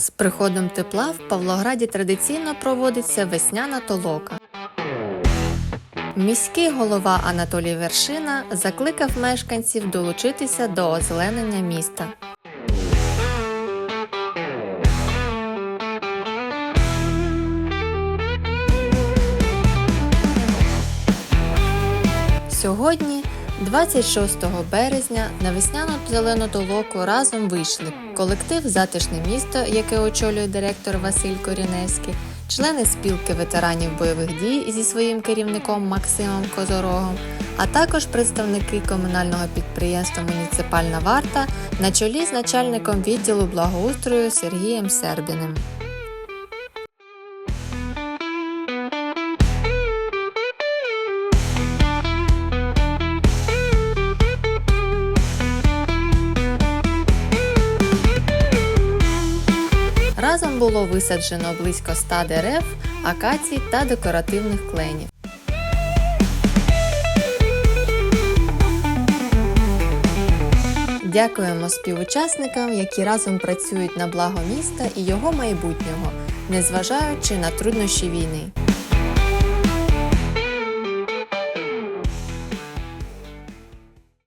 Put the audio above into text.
З приходом тепла в Павлограді традиційно проводиться весняна толока. Міський голова Анатолій Вершина закликав мешканців долучитися до озеленення міста. Сьогодні, 26 березня, на весняну зелену толоку разом вийшли колектив Затишне місто, яке очолює директор Василь Коріневський, члени спілки ветеранів бойових дій зі своїм керівником Максимом Козорогом, а також представники комунального підприємства Муніципальна варта на чолі з начальником відділу благоустрою Сергієм Сербіним. Разом було висаджено близько 100 дерев, акацій та декоративних кленів. Дякуємо співучасникам, які разом працюють на благо міста і його майбутнього, незважаючи на труднощі війни.